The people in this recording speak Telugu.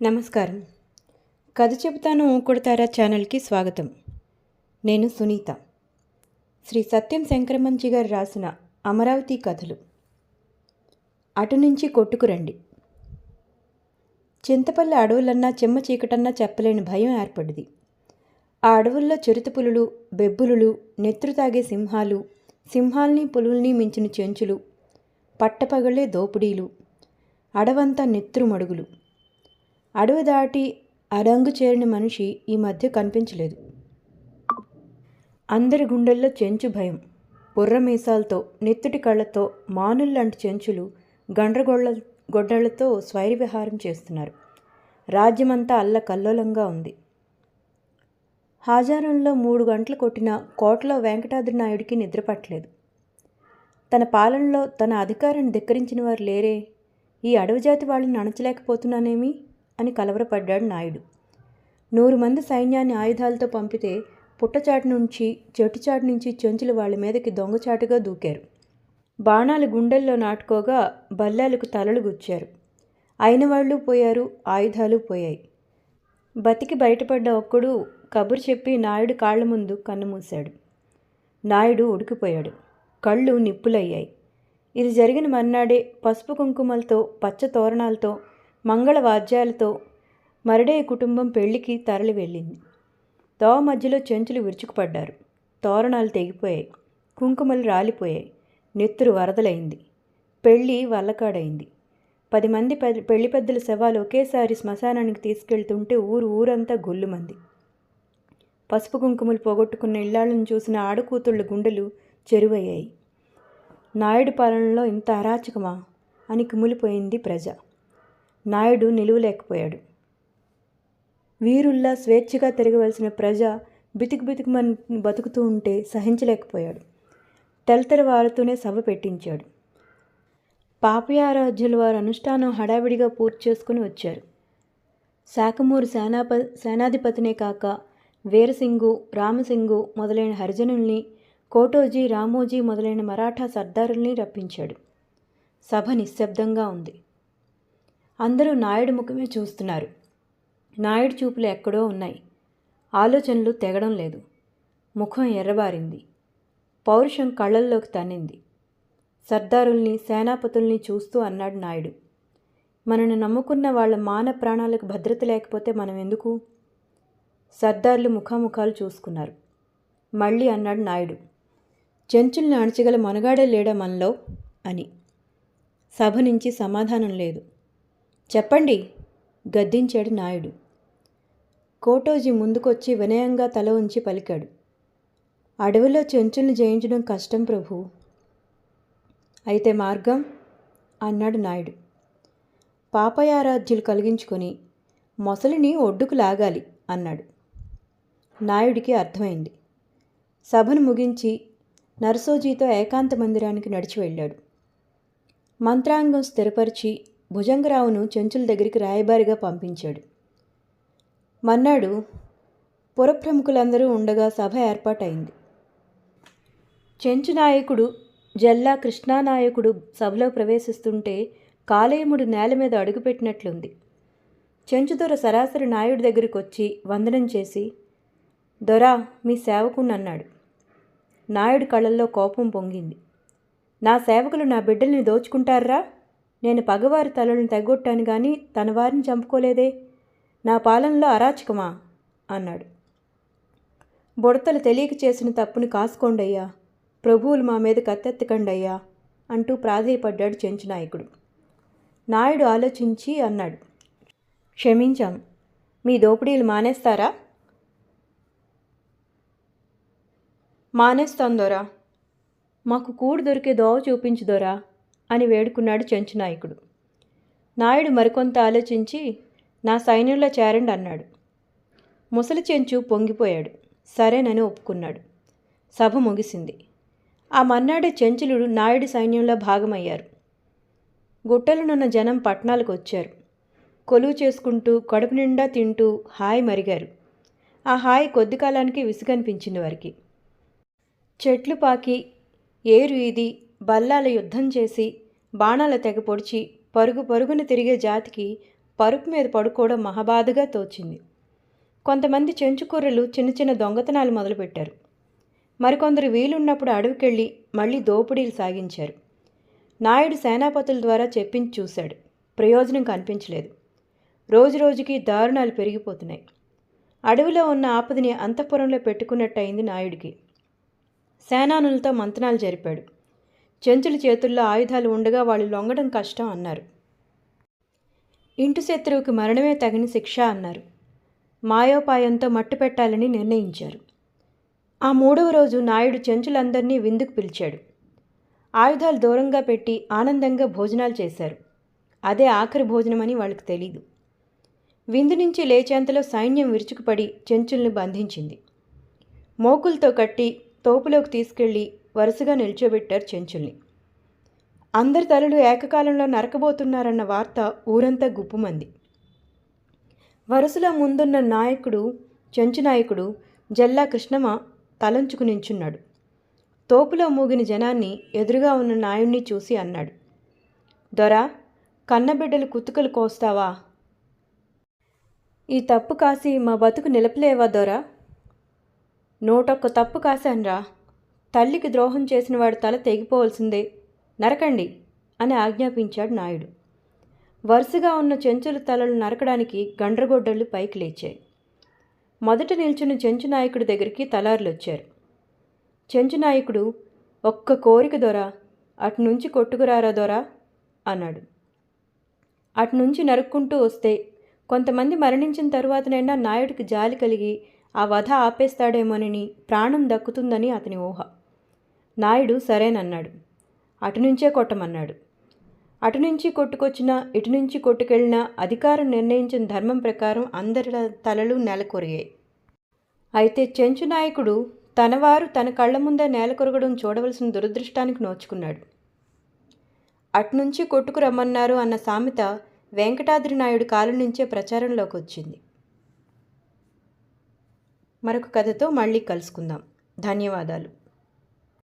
నమస్కారం. కథ చెబుతాను కొడతారా ఛానల్కి స్వాగతం. నేను సునీత. శ్రీ సత్యం శంకరమంచి గారు రాసిన అమరావతి కథలు. అటు నుంచి కొట్టుకురండి చింతపల్లి అడవులన్నా చెమ్మ చీకటన్నా చెప్పలేని భయం ఏర్పడింది. ఆ అడవుల్లో చిరుతపులులు బెబ్బులులు నెత్తురు తాగే సింహాలు సింహాల్ని పులుల్ని మించిన చెంచులు పట్టపగలే దోపిడీలు అడవంతా నెత్తురు మడుగులు అడవి దాటి అరంగు చేరిన మనిషి ఈ మధ్య కనిపించలేదు. అందరి గుండెల్లో చెంచు భయం. బుర్ర మీసాలతో నెత్తుటి కళ్ళతో మానుల్లాంటి చెంచులు గండ్రగొళ్ళ గొడ్డళ్ళతో స్వైర విహారం చేస్తున్నారు. రాజ్యమంతా అల్ల కల్లోలంగా ఉంది. హాజారంలో మూడు గంటలు కొట్టిన కోటలో వెంకటాద్రి నాయుడికి నిద్రపట్టలేదు తన పాలనలో తన అధికారాన్ని ధిక్కరించిన వారు లేరే? ఈ అడవి జాతి వాళ్ళని అణచలేకపోతున్నానేమి? అని కలవరపడ్డాడు నాయుడు. నూరు మంది సైన్యాన్ని ఆయుధాలతో పంపితే పుట్టచాటు నుంచి చెట్టుచాటు నుంచి చెంచులు వాళ్ళ మీదకి దొంగచాటుగా దూకారు. బాణాలు గుండెల్లో నాటుకోగా బల్లాలకు తలలు గుచ్చారు. అయిన వాళ్ళు పోయారు ఆయుధాలు పోయాయి. బతికి బయటపడ్డ ఒక్కడు కబురు చెప్పి నాయుడు కాళ్ళ ముందు కన్నుమూశాడు నాయుడు ఉడికిపోయాడు. కళ్ళు నిప్పులయ్యాయి. ఇది జరిగిన మర్నాడే పసుపు కుంకుమలతో పచ్చ తోరణాలతో మంగళ వాద్యాలతో మరడయ్య కుటుంబం పెళ్ళికి తరలి వెళ్ళింది. దోవ మధ్యలో చెంచులు విరుచుకుపడ్డారు. తోరణాలు తెగిపోయాయి. కుంకుమలు రాలిపోయాయి. నెత్తురు వరదలైంది. పెళ్ళి వల్లకాడైంది. పది మంది పెళ్ళి పెద్దల శవాలు ఒకేసారి శ్మశానానికి తీసుకెళ్తుంటే ఊరు ఊరంతా గొల్లుమంది. పసుపు కుంకుమలు పోగొట్టుకున్న ఇళ్ళాళ్ళను చూసిన ఆడకూతుళ్ళ గుండెలు చెరువయ్యాయి. నాయుడు పాలనలో ఇంత అరాచకమా? అని కుమిలిపోయింది ప్రజ. నాయుడు నిలువలేకపోయాడు. వీరుల్లా స్వేచ్ఛగా తిరగవలసిన ప్రజ బితికి బితికిమని బతుకుతూ ఉంటే సహించలేకపోయాడు. తెలతెరవారుతూనే సభ పెట్టించాడు. పాపయారాధ్యుల వారు అనుష్ఠానం హడావిడిగా పూర్తి చేసుకుని వచ్చారు. శాఖమూరు సేనాప సేనాధిపతినే కాక వీరసింగు రామసింగు మొదలైన హరిజనుల్ని కోటోజీ రామోజీ మొదలైన మరాఠా సర్దారుల్ని రప్పించాడు. సభ నిశ్శబ్దంగా ఉంది. అందరూ నాయుడు ముఖమే చూస్తున్నారు. నాయుడు చూపులు ఎక్కడో ఉన్నాయి. ఆలోచనలు తెగడం లేదు. ముఖం ఎర్రబారింది. పౌరుషం కళ్ళల్లోకి తన్నింది. సర్దారుల్ని సేనాపతుల్ని చూస్తూ అన్నాడు నాయుడు. మనను నమ్ముకున్న వాళ్ళ మాన ప్రాణాలకు భద్రత లేకపోతే మనం ఎందుకు? సర్దార్లు ముఖాముఖాలు చూసుకున్నారు. మళ్ళీ అన్నాడు నాయుడు. చెంచుల్ని అణచగల మనగాడే లేడా మనలో? అని. సభ నుంచి సమాధానం లేదు. చెప్పండి గద్దించాడు నాయుడు. కోటోజీ ముందుకొచ్చి వినయంగా తల ఉంచి పలికాడు. అడవిలో చెంచుల్ని జయించడం కష్టం ప్రభు. అయితే మార్గం? అన్నాడు నాయుడు. పాపయారాధ్యులు కలిగించుకొని మొసలిని ఒడ్డుకు లాగాలి అన్నాడు. నాయుడికి అర్థమైంది. సభను ముగించి నరసోజీతో ఏకాంత మందిరానికి నడిచి వెళ్ళాడు. మంత్రాంగం స్థిరపరిచి భుజంగరావును చెంచుల దగ్గరికి రాయబారిగా పంపించాడు. మన్నాడు పురప్రముఖులందరూ ఉండగా సభ ఏర్పాటైంది. చెంచు నాయకుడు జల్లా కృష్ణానాయకుడు సభలో ప్రవేశిస్తుంటే కాలేయముడు నేల మీద అడుగుపెట్టినట్లుంది. చెంచుదొర సరాసరి నాయుడి దగ్గరికి వచ్చి వందనం చేసి దొరా మీ సేవకుణ్ణి అన్నాడు నాయుడు కళ్ళల్లో కోపం పొంగింది. నా సేవకులు నా బిడ్డల్ని దోచుకుంటారా? నేను పగవారి తలలను తెగొట్టాను కానీ తన వారిని చంపుకోలేదే. నా పాలనలో అరాచకమా? అన్నాడు. బుడతలు తెలియక చేసిన తప్పుని కాసుకోండయ్యా. ప్రభువులు మా మీద కత్తెత్తకండయ్యా అంటూ ప్రాధేయపడ్డాడు చెంచు నాయకుడు నాయుడు ఆలోచించి అన్నాడు. క్షమించాం. మీ దోపిడీలు మానేస్తారా? మానేస్తాం దొరా మాకు కూడు దొరికే దోవ చూపించు దొరా అని వేడుకున్నాడు చెంచు నాయకుడు. నాయుడు మరికొంత ఆలోచించి నా సైన్యంలో చేరండి అన్నాడు. ముసలి చెంచు పొంగిపోయాడు. సరేనని ఒప్పుకున్నాడు. సభ ముగిసింది. ఆ మన్నాడే చెంచులుడు నాయుడి సైన్యంలో భాగమయ్యారు. గుట్టలనున్న జనం పట్టణాలకు వచ్చారు. కొలువు చేసుకుంటూ కడుపు నిండా తింటూ హాయి మరిగారు. ఆ హాయి కొద్ది కాలానికి విసుగనిపించింది వారికి. చెట్లు పాకి ఏరు ఈది బల్లాల యుద్ధం చేసి బాణాల తెగ పొడిచి పరుగు పరుగున తిరిగే జాతికి పరుపు మీద పడుకోవడం మహాబాధగా తోచింది. కొంతమంది చెంచుకూరలు చిన్న చిన్న దొంగతనాలు మొదలుపెట్టారు. మరికొందరు వీలున్నప్పుడు అడవికెళ్ళి మళ్ళీ దోపిడీలు సాగించారు. నాయుడు సేనాపతుల ద్వారా చెప్పించి చూశాడు. ప్రయోజనం కనిపించలేదు. రోజురోజుకి దారుణాలు పెరిగిపోతున్నాయి. అడవిలో ఉన్న ఆపదని అంతఃపురంలో పెట్టుకున్నట్టయింది నాయుడికి. సేనానులతో మంతనాలు జరిపాడు. చెంచుల చేతుల్లో ఆయుధాలు ఉండగా వాళ్ళు లొంగడం కష్టం అన్నారు. ఇంటి శత్రువుకి మరణమే తగిన శిక్ష అన్నారు. మాయోపాయంతో మట్టు పెట్టాలని నిర్ణయించారు. ఆ మూడవ రోజు నాయుడు చెంచులందరినీ విందుకు పిలిచాడు. ఆయుధాలు దూరంగా పెట్టి ఆనందంగా భోజనాలు చేశారు. అదే ఆఖరి భోజనమని వాళ్ళకి తెలీదు. విందు నుంచి లేచేంతలో సైన్యం విరుచుకుపడి చెంచుల్ని బంధించింది. మోకులతో కట్టి తోపులోకి తీసుకెళ్ళి వరుసగా నిల్చోబెట్టారు చెంచుల్ని. అందరి తలలు ఏకకాలంలో నరకబోతున్నారన్న వార్త ఊరంతా గుప్పుమంది. వరుసలో ముందున్న నాయకుడు చెంచు నాయకుడు జల్లా కృష్ణమ తలంచుకు నించున్నాడు. తోపులో మూగిన జనాన్ని ఎదురుగా ఉన్న నాయుణ్ణి చూసి అన్నాడు. దొరా కన్నబిడ్డలు కుతుకలు కోస్తావా? ఈ తప్పు కాసి మా బతుకు నిలపలేవా దొరా? నూటొక్క తప్పు కాశాన్రా. తల్లికి ద్రోహం చేసిన వాడు తల తెగిపోవలసిందే. నరకండి అని ఆజ్ఞాపించాడు నాయుడు. వరుసగా ఉన్న చెంచుల తలలు నరకడానికి గండ్రగొడ్డళ్ళు పైకి లేచాయి. మొదట నిల్చున్న చెంచు నాయకుడి దగ్గరికి తలారులు వచ్చారు చెంచు నాయకుడు ఒక్క కోరిక దొరా అటు నుంచి కొట్టుకురారా దొరా? అన్నాడు. అటు నుంచి నరుక్కుంటూ వస్తే కొంతమంది మరణించిన తరువాతనైనా నాయుడికి జాలి కలిగి ఆ వధ ఆపేస్తాడేమోనని ప్రాణం దక్కుతుందని అతని ఊహ. నాయుడు సరేనన్నాడు. అటు నుంచే కొట్టమన్నాడు. అటు నుంచి కొట్టుకొచ్చిన ఇటు నుంచి కొట్టుకెళ్ళిన అధికారం నిర్ణయించిన ధర్మం ప్రకారం అందరి తలలు నెలకొరిగాయి. అయితే చెంచు నాయకుడు తనవారు తన కళ్ళ ముందే నేలకొరగడం చూడవలసిన దురదృష్టానికి నోచుకున్నాడు. అట్నుంచి కొట్టుకు రమ్మన్నారు అన్న సామెత వెంకటాద్రి నాయుడు కాలం నుంచే ప్రచారంలోకి వచ్చింది. మరొక కథతో మళ్ళీ కలుసుకుందాం. ధన్యవాదాలు.